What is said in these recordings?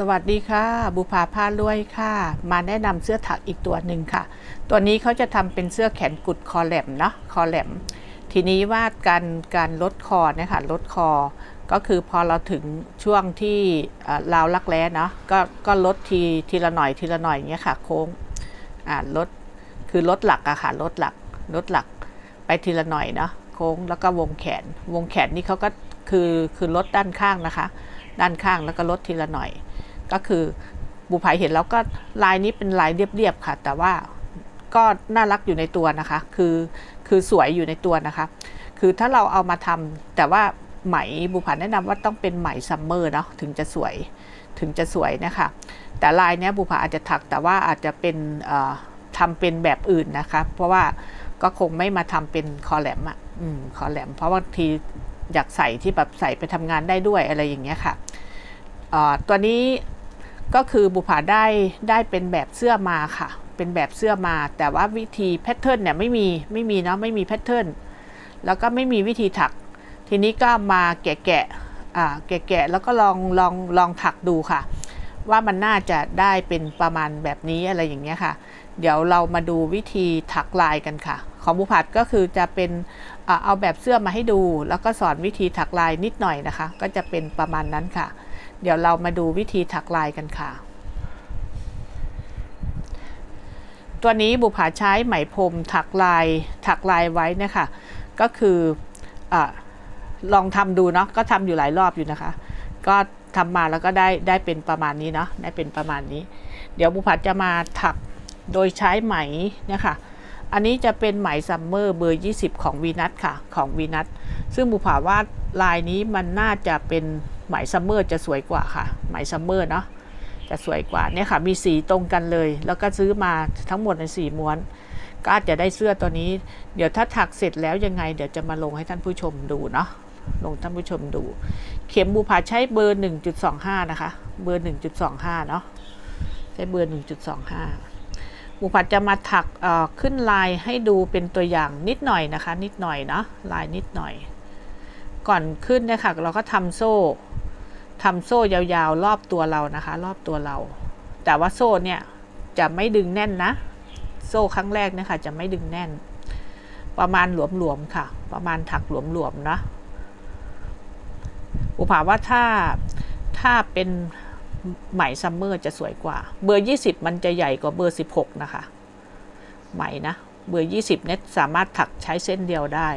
สวัสดีค่ะ บุภาผ้าลวยค่ะ มาแนะนำเสื้อถักอีกตัวหนึ่งค่ะ ตัวนี้เขาจะทำเป็นเสื้อแขนกุดคอแหลมเนาะคอแหลม ทีนี้ว่าการการลดคอเนะคะลดคอ ก็คือพอเราถึงช่วงที่เราวลักแร้เนาะก็ก็ลดทีทีละหน่อยทีละหน่อยอย่างเงี้ยค่ะ โค้งอ่าลดคือลดหลักอะค่ะลดหลักลดหลักไปทีละหน่อยเนาะโค้งแล้วก็วงแขน วงแขนนี่เขาก็คือคือลดด้านข้างนะคะ ด้านข้างแล้วก็ลดทีละหน่อย คือบุภายเห็นแล้วก็ลายนี้เป็นลายเรียบๆค่ะ แต่ว่าก็น่ารักอยู่ในตัวนะคะ คือคือสวยอยู่ในตัวนะคะ คือถ้าเราเอามาทำแต่ว่าไหมบุภาแนะนำว่าต้องเป็นไหมซัมเมอร์เนาะถึงจะสวยถึงจะสวยนะคะแต่ลายเนี้ยบุภาอาจจะถักแต่ว่าอาจจะเป็นเอ่อทำเป็นแบบอื่นนะคะ เพราะว่าก็คงไม่มาทำเป็นคอแหลมอะ่ะอืมคอแหลม เพราะบางทีอยากใส่ที่แบบใส่ไปทำงานได้ด้วยอะไรอย่างเงี้ยค่ะตัวนี้ ก็คือบุภาได้ได้เป็นแบบเสื้อมาค่ะ เป็นแบบเสื้อมา แต่ว่าวิธีแพทเทิร์นเนี่ยไม่มีไม่มีเนาะไม่มีแพทเทิร์นแล้วก็ไม่มีวิธีถัก ทีนี้ก็มาแกะแกะอ่าแกะแกะแล้วก็ลองลองลองถักดูค่ะ ว่ามันน่าจะได้เป็นประมาณแบบนี้อะไรอย่างเงี้ยค่ะ เดี๋ยวเรามาดูวิธีถักลายกันค่ะ ของบุพัดก็คือจะเป็นอเอาแบบเสื้อมาให้ดู แล้วก็สอนวิธีถักลายนิดหน่อยนะคะ ก็จะเป็นประมาณนั้นค่ะ เดี๋ยวเรามาดูวิธีถักลายกันค่ะ ตัวนี้บุผาใช้ไหมพรมถักลายถักลายไว้นะคะ ก็คืออลองทำดูเนาะก็ทำอยู่หลายรอบอยู่นะคะ ก็ทำมาแล้วก็ได้ได้เป็นประมาณนี้เนาะได้เป็นประมาณนี้ เดี๋ยวบุผาจะมาถักโดยใช้ไหมเนี่ยค่ะอันนี้จะเป็นไหมซัมเมอร์เบอร์ 20 ของวีนัทค่ะของวีนัทซึ่งบุผาว่าลายนี้มันน่าจะเป็น ไหมซัมเมอร์จะสวยกว่าค่ะ ไหมซัมเมอร์เนาะจะสวยกว่าเนี่ยค่ะ มีสีตรงกันเลย แล้วก็ซื้อมาทั้งหมดในสีม้วน ก็อาจจะได้เสื้อตัวนี้ เดี๋ยวถ้าถักเสร็จแล้วยังไง เดี๋ยวจะมาลงให้ท่านผู้ชมดูเนาะลงท่านผู้ชมดู เข็มบุผาใช้เบอร์ 1.25 นะคะ เบอร์ 1.25 เนาะใช้เบอร์ 1.25บุพัดจะมาถักขึ้นลายให้ดูเป็นตัวอย่างนิดหน่อยนะคะ นิดหน่อยเนาะลายนิดหน่อย ก่อนขึ้นเนี่ยค่ะเราก็ทำโซ่ ทำโซ่ยาวๆ รอบตัวเรานะคะ รอบตัวเรา แต่ว่าโซ่เนี่ยจะไม่ดึงแน่นนะ โซ่ครั้งแรกเนี่ยค่ะจะไม่ดึงแน่น ประมาณหลวมๆค่ะ ประมาณถักหลวมๆนะอุปาว่าถ้าถ้าเป็นไหมซัมเมอร์จะสวยกว่า เบอร์ 20 มันจะใหญ่กว่าเบอร์ 16 นะคะ ไหมนะ เบอร์ 20 เนี่ยสามารถถักใช้เส้นเดียวได้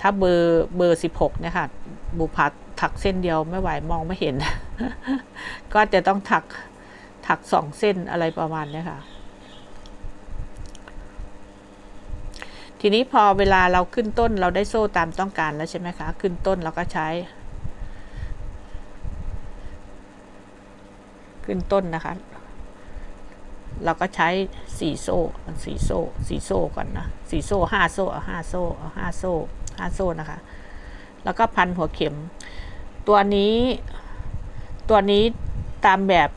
ถ้าเบอร์เบอร์16เนี่ยค่ะ บุพัดถักเส้นเดียวไม่ไหวมองไม่เห็น ก็จะต้องถักถักสองเส้นอะไรประมาณเนี้ยค่ะ ทีนี้พอเวลาเราขึ้นต้นเราได้โซ่ตามต้องการแล้วใช่ไหมคะ ขึ้นต้นเราก็ใช้ ขึ้นต้นนะคะ เราก็ใช้สี่โซ่สี่โซ่สี่โซ่ก่อนนะสี่โซ่ห้าโซ่เอาห้าโซ่เอาห้าโซ่ ห้าโซ่นะคะ แล้วก็พันหัวเข็ม ตัวนี้ตัวนี้ตามแบบ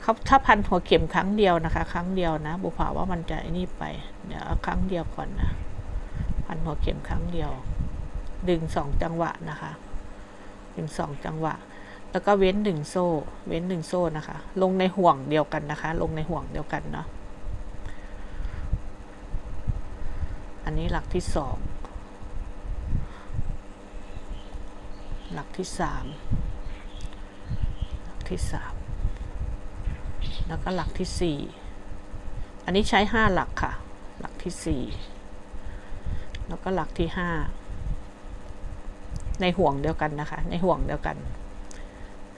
เขาถ้าพันหัวเข็มครั้งเดียวนะคะ ครั้งเดียวนะบุภาว่ามันจะนี่ไปเดี๋ยวครั้งเดียวก่อนนะพันหัวเข็มครั้งเดียว ดึงสองจังหวะนะคะ ดึงสองจังหวะ แล้วก็เว้นหนึ่งโซ่ เว้นหนึ่งโซ่นะคะ ลงในห่วงเดียวกันนะคะ ลงในห่วงเดียวกันเนาะอันนี้หลักที่สอง หลักที่สามหลักที่สามแล้วก็หลักที่สี่อันนี้ใช้ห้าหลักค่ะ หลักที่สี่แล้วก็หลักที่ห้าในห่วงเดียวกันนะคะ ในห่วงเดียวกัน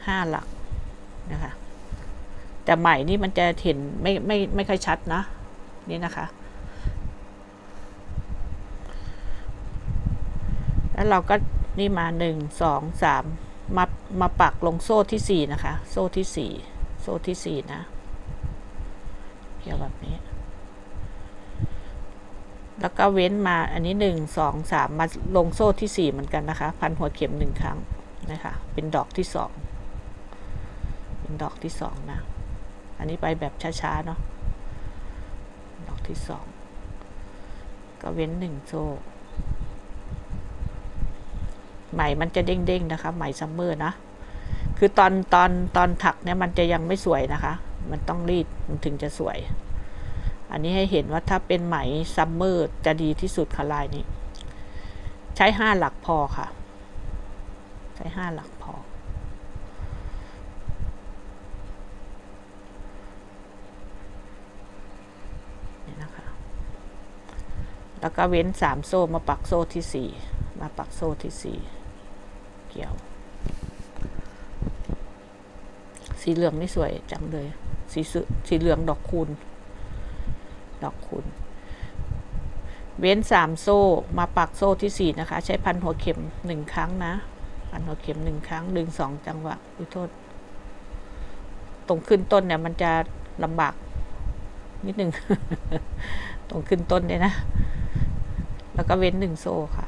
ห้าหลักนะคะ แต่ใหม่นี่มันจะเห็นไม่ไม่ไม่ค่อยชัดนะ นี่นะคะแล้วเราก็ นี่มาหนึ่งสองสามมามาปักลงโซ่ที่สี่นะคะ โซ่ที่สี่โซ่ที่สี่นะเกี่ยวแบบนี้ แล้วก็เว้นมาอันนี้หนึ่งสองสามมาลงโซ่ที่สี่เหมือนกันนะคะ พันหัวเข็มหนึ่งครั้งนะคะ เป็นดอกที่สองเป็นดอกที่สองนะ อันนี้ไปแบบช้าๆเนาะ ดอกที่สองก็เว้นหนึ่งโซ่ ไหมมันจะเด้งๆนะคะ ไหมซัมเมอร์นะ คือตอนตอนตอนถักเนี่ยมันจะยังไม่สวยนะคะ มันต้องรีดมันถึงจะสวย อันนี้ให้เห็นว่าถ้าเป็นไหมซัมเมอร์จะดีที่สุดค่ะลายนี้ ใช้ห้าหลักพอค่ะ ใช้ห้าหลักพอนี่นะคะแล้วก็เว้นสามโซ่มาปักโซ่ที่สี่มาปักโซ่ที่สี่ เกี่ยว สีเหลืองนี่สวยจังเลย สีสสีเหลืองดอกคูณ ดอกคูณ เว้นสามโซ่มาปักโซ่ที่สี่นะคะ ใช้พันหัวเข็มหนึ่งครั้งนะ พันหัวเข็มหนึ่งครั้ง ดึงสองจังหวะอุ้ยโทษ ตรงขึ้นต้นเนี่ยมันจะลำบากนิดหนึ่ง ตรงขึ้นต้นเนี่ยนะ แล้วก็เว้นหนึ่งโซ่ค่ะ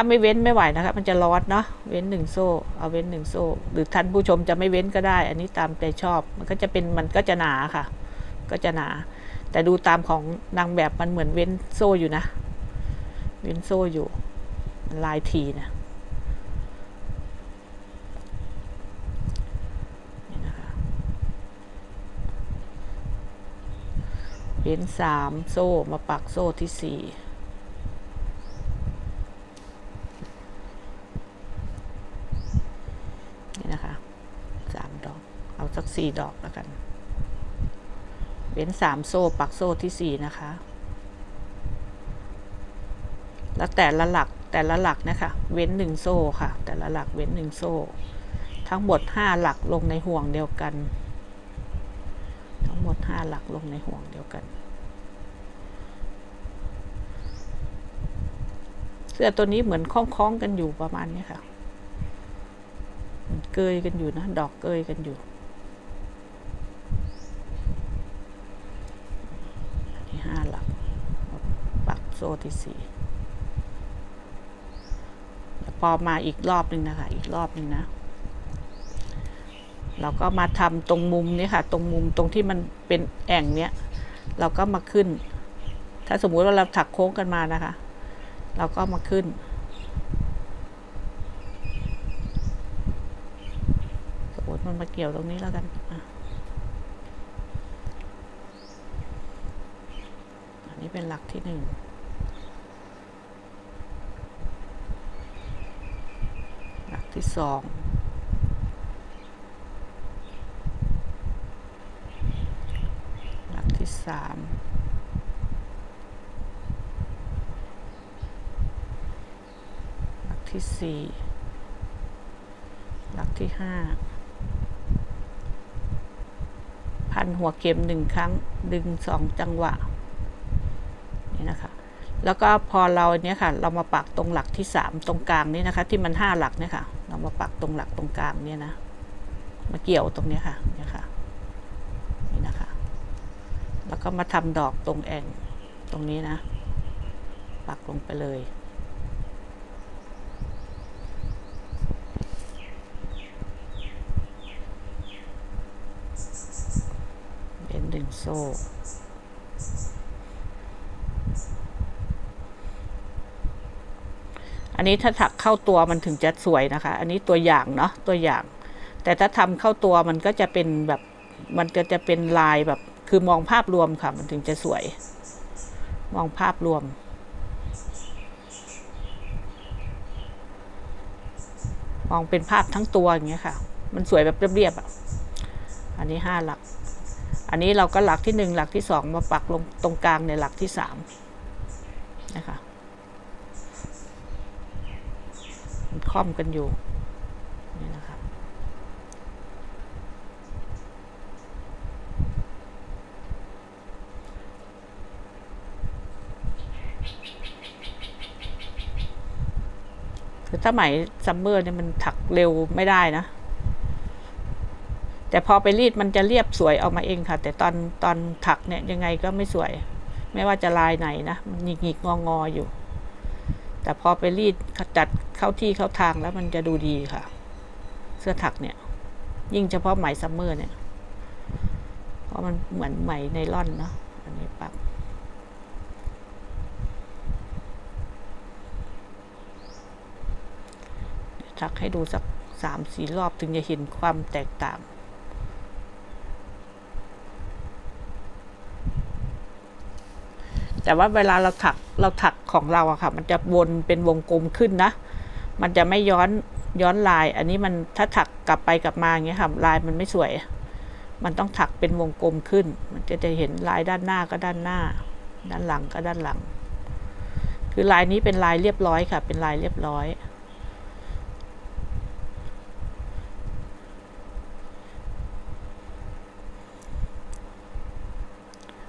ถ้าไม่เว้นไม่ไหวนะคะมันจะร้อนเนาะเว้นหนึ่งโซ่ เอาเว้นหนึ่งโซ่ หรือท่านผู้ชมจะไม่เว้นก็ได้ อันนี้ตามใจชอบ มันก็จะเป็นมันก็จะหนาค่ะ ก็จะหนา แต่ดูตามของนางแบบมันเหมือนเว้นโซ่อยู่นะ เว้นโซ่อยู่ลายทีนะนี่นะคะเว้นสามโซ่มาปักโซ่ที่สี่นี่นะคะสามดอก เอา สี่ดอกแล้วกัน เว้นสามโซ่ปักโซ่ที่สี่นะคะ แล้วแต่ละหลักแต่ละหลักนะคะ เว้นหนึ่งโซ่ค่ะ แต่ละหลักเว้นหนึ่งโซ่ ทั้งหมดห้าหลักลงในห่วงเดียวกัน ทั้งหมดห้าหลักลงในห่วงเดียวกัน เสื้อตัวนี้เหมือนคล้องๆกันอยู่ประมาณนี้ค่ะเหมือนเกยกันอยู่นะ ดอกเกยกันอยู่ อันที่ห้าหลัก ปัก โซ่ที่สี่พอมาอีกรอบหนึ่งนะคะ อีกรอบหนึ่งนะ เราก็มาทำตรงมุมนี้ค่ะ ตรงมุมตรงที่มันเป็นแอ่งเนี้ย เราก็มาขึ้น ถ้าสมมุติว่าเราถักโค้งกันมานะคะ เราก็มาขึ้นสมมติมันมาเกี่ยวตรงนี้แล้วกันอันนี้เป็นหลักที่หนึ่ง หลัก ที่สองหลักที่สามหลักที่สี่หลักที่ห้าพันหัวเข็มหนึ่งครั้ง ดึงสองจังหวะนี่นะคะแล้วก็พอเราเนี้ยค่ะ เรามาปักตรงหลักที่สามตรงกลางนี่นะคะ ที่มันห้าหลักเนี่ยค่ะ เรามาปักตรงหลักตรงกลางเนี่ยนะ มาเกี่ยวตรงนี้ค่ะเนี่ยค่ะ นี่นะคะ แล้วก็มาทำดอกตรงแอ่งตรงนี้นะ ปักลงไปเลยเป็นดึงโซ่ อันนี้ถ้าถักเข้าตัวมันถึงจะสวยนะคะ อันนี้ตัวอย่างเนาะตัวอย่าง แต่ถ้าทำเข้าตัวมันก็จะเป็นแบบมันก็จะเป็นลายแบบคือมองภาพรวมค่ะ มันถึงจะสวย มองภาพรวม มองเป็นภาพทั้งตัวอย่างเงี้ยค่ะ มันสวยแบบเรียบๆอะอันนี้ห้าหลัก อันนี้เราก็หลักที่หนึ่งหลักที่สองมาปักลงตรงกลางในหลักที่สามนะคะ มันค่อมกันอยู่นี่นะคะคือถ้าไหมซัมเมอร์เนี่ยมันถักเร็วไม่ได้นะ แต่พอไปรีดมันจะเรียบสวยออกมาเองค่ะ แต่ตอนตอนถักเนี่ยยังไงก็ไม่สวย ไม่ว่าจะลายไหนนะมันหงิกหงิกงองออยู่ แต่พอไปรีดจัด เข้าที่เข้าทางแล้วมันจะดูดีค่ะ เสื้อถักเนี่ย ยิ่งเฉพาะไหมซัมเมอร์เนี่ย เพราะมันเหมือนไหมไนล่อนเนาะอันนี้ปักถักให้ดูสักสามสี่รอบถึงจะเห็นความแตกต่างแต่ว่าเวลาเราถักเราถักของเราอะค่ะ มันจะวนเป็นวงกลมขึ้นนะ มันจะไม่ย้อนย้อนลาย อันนี้มันถ้าถักกลับไปกลับมาอย่างเงี้ยค่ะลายมันไม่สวย มันต้องถักเป็นวงกลมขึ้น มันจะจะเห็นลายด้านหน้าก็ด้านหน้า ด้านหลังก็ด้านหลัง คือลายนี้เป็นลายเรียบร้อยค่ะ เป็นลายเรียบร้อย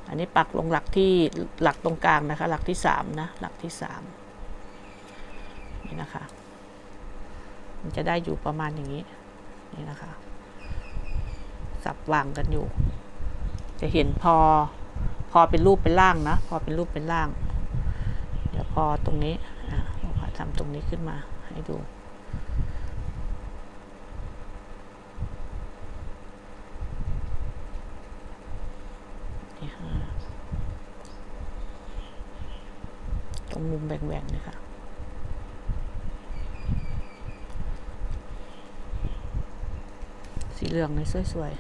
อันนี้ปักลงหลักที่หลักตรงกลางนะคะ หลักที่สามนะ หลักที่สามนี่นะคะ มันจะได้อยู่ประมาณอย่างนี้ นี่นะคะ สับวางกันอยู่ จะเห็นพอ พอเป็นรูปเป็นร่างนะ พอเป็นรูปเป็นร่าง เดี๋ยวพอตรงนี้อะเราทำตรงนี้ขึ้นมาให้ดูตรงมุมแหว่งๆเลยค่ะ เหลืองนี่สวย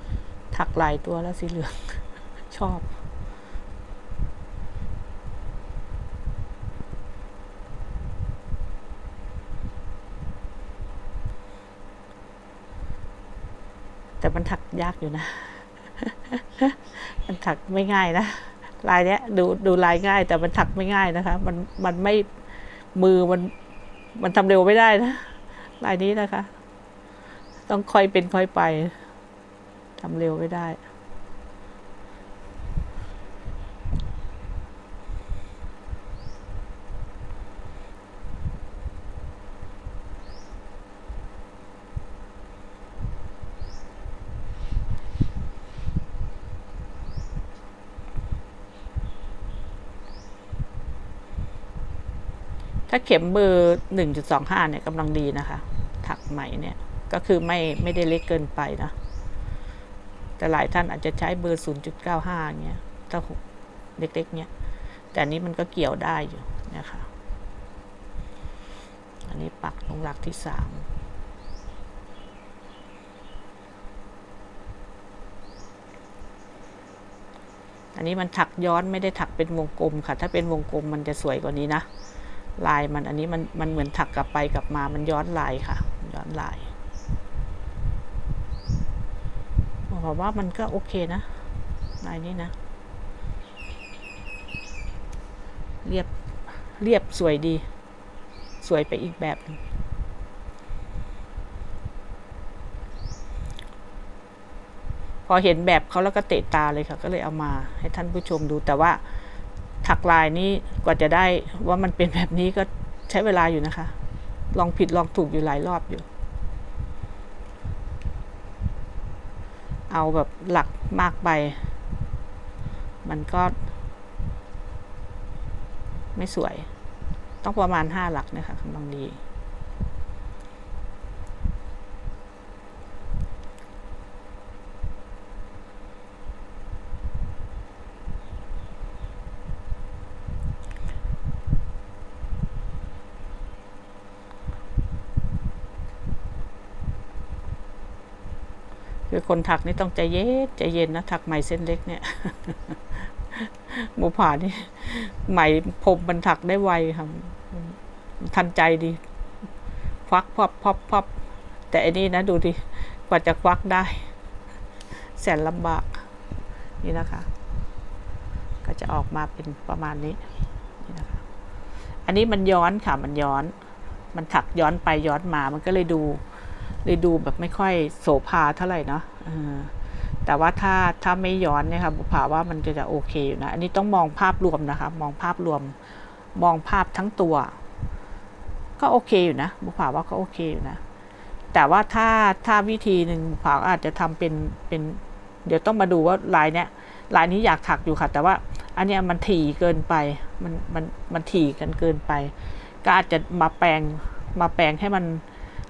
ๆ ถักหลายตัวแล้วสีเหลือง ชอบ แต่มันถักยากอยู่นะ มันถักไม่ง่ายนะ ลายเนี้ยดูดูลายง่าย แต่มันถักไม่ง่ายนะคะ มันมันไม่มือมันมันทำเร็วไม่ได้นะ ลายนี้นะคะ ต้องค่อยเป็นค่อยไปทำเร็วไม่ได้ถ้าเข็มเบอร์หนึ่งจุดสองห้าเนี่ยกำลังดีนะคะ ถักไหมเนี่ย ก็คือไม่ไม่ได้เล็กเกินไปนะ แต่หลายท่านอาจจะใช้เบอร์ศูนย์จุดเก้าห้าเงี้ยถ้าหกเล็กๆเนี้ย แต่อันนี้มันก็เกี่ยวได้อยู่นะคะ อันนี้ปักลงหลักที่สามอันนี้มันถักย้อนไม่ได้ถักเป็นวงกลมค่ะ ถ้าเป็นวงกลมมันจะสวยกว่านี้นะ ลายมันอันนี้มันมันเหมือนถักกลับไปกลับมา มันย้อนลายค่ะ ย้อนลาย ผมว่ามันก็โอเคนะลายนี้นะ เรียบ เรียบสวยดี สวยไปอีกแบบนึงพอเห็นแบบเขาแล้วก็เตะตาเลยค่ะ ก็เลยเอามาให้ท่านผู้ชมดูแต่ว่าถักลายนี้กว่าจะได้ว่ามันเป็นแบบนี้ก็ใช้เวลาอยู่นะคะ ลองผิดลองถูกอยู่หลายรอบอยู่ เอาแบบหลักมากไป มันก็ ไม่สวย ต้องประมาณห้าหลักนะคะกำลังดี คือคนถักนี่ต้องใจเย็นใจเย็นนะถักไหมเส้นเล็กเนี่ยหมูผ่านี่ไหมผมมันถักได้ไวค่ะมันทันใจดีควักพับพับพับแต่อันนี้นะดูดิกว่าจะควักได้ แสนลำบาก นี่นะคะ ก็จะออกมาเป็นประมาณนี้นี่นะคะ อันนี้มันย้อนค่ะมันย้อน มันถักย้อนไปย้อนมามันก็เลยดู เลยดูแบบไม่ค่อยโสภาเท่าไหร่เนาะแต่ว่าถ้าถ้าไม่ย้อนเนี่ยค่ะบุภาว่ามันจะจะโอเคอยู่นะ อันนี้ต้องมองภาพรวมนะคะ มองภาพรวม มองภาพทั้งตัว ก็โอเคอยู่นะ บุภาว่าก็โอเคอยู่นะ แต่ว่าถ้าถ้าวิธีหนึ่งบุภาอาจจะทำเป็นเป็น เดี๋ยวต้องมาดูว่าลายเนี้ยลายนี้อยากถักอยู่ค่ะ แต่ว่า อันเนี้ยมันถี่เกินไป มันมันมันถี่กันเกินไป ก็อาจจะมาแปลงมาแปลงให้มัน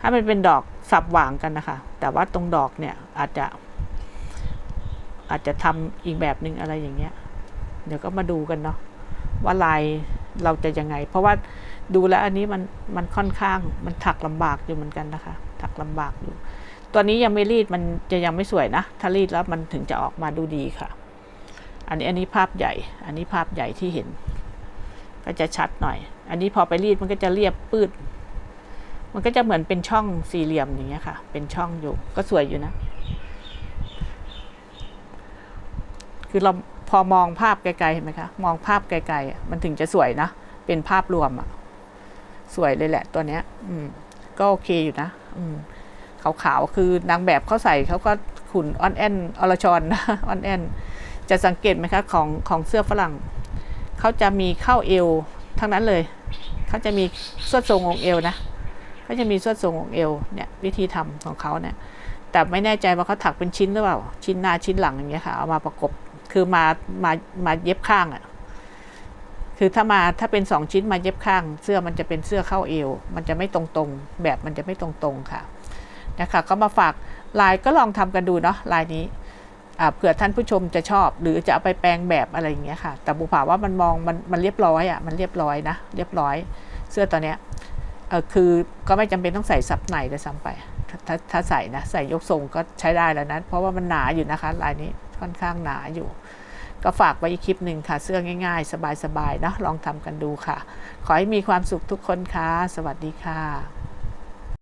ให้มันเป็นดอก สับหว่างกันนะคะ แต่ว่าตรงดอกเนี่ยอาจจะ อาจจะทำอีกแบบหนึ่งอะไรอย่างเงี้ย เดี๋ยวก็มาดูกันเนาะว่าลายเราจะยังไง เพราะว่าดูแล้วอันนี้มันมันค่อนข้างมันถักลำบากอยู่เหมือนกันนะคะ ถักลำบากอยู่ ตัวนี้ยังไม่รีดมันจะยังไม่สวยนะ ถ้ารีดแล้วมันถึงจะออกมาดูดีค่ะ อันนี้อันนี้ภาพใหญ่ อันนี้ภาพใหญ่ที่เห็น ก็จะชัดหน่อย อันนี้พอไปรีดมันก็จะเรียบปืด มันก็จะเหมือนเป็นช่องสี่เหลี่ยมอย่างเงี้ยค่ะ เป็นช่องอยู่ ก็สวยอยู่นะ คือเราพอมองภาพไกลๆเห็นไหมคะ มองภาพไกลๆมันถึงจะสวยนะ เป็นภาพรวมอะสวยเลยแหละตัวเนี้ย อืม ก็โอเคอยู่นะ อืม ขาวๆ คือนางแบบเขาใส่เขาก็ขุนออนแอนอรชรนะออนแอนจะสังเกตไหมคะของของเสื้อฝรั่ง เขาจะมีเข้าเอวทั้งนั้นเลย เขาจะมีสวดทรงองเอวนะ เขาจะมีสวดทรงของเอวเนี่ยวิธีทำของเขาเนี่ยแต่ไม่แน่ใจว่าเขาถักเป็นชิ้นหรือเปล่า ชิ้นหน้าชิ้นหลังอย่างเงี้ยค่ะเอามาประกบคือมามามาเย็บข้างอะ่ะคือถ้ามาถ้าเป็นสองชิ้นมาเย็บข้าง เสื้อมันจะเป็นเสื้อเข้าเอว มันจะไม่ตรงๆ แบบมันจะไม่ตรงๆค่ะนะคะก็มาฝากลายก็ลองทำกันดูเนาะลายนี้เผื่อท่านผู้ชมจะชอบ หรือจะเอาไปแปลงแบบอะไรอย่างเงี้ยค่ะ แต่บุภาว่ามันมองมันมันเรียบร้อยอะ่ะมันเรียบร้อยนะเรียบร้อย เสื้อตัวเนี้ย คือก็ไม่จำเป็นต้องใส่ซับในเลยซ้ำไปถ้าถ้าถ้าใส่นะใส่ยกทรงก็ใช้ได้แล้วนะเพราะว่ามันหนาอยู่นะคะลายนี้ค่อนข้างหนาอยู่ ก็ฝากไว้อีกคลิปหนึ่งค่ะ เสื้อง่าย ๆ สบายๆเนาะลองทำกันดูค่ะ ขอให้มีความสุขทุกคนค่ะ สวัสดีค่ะ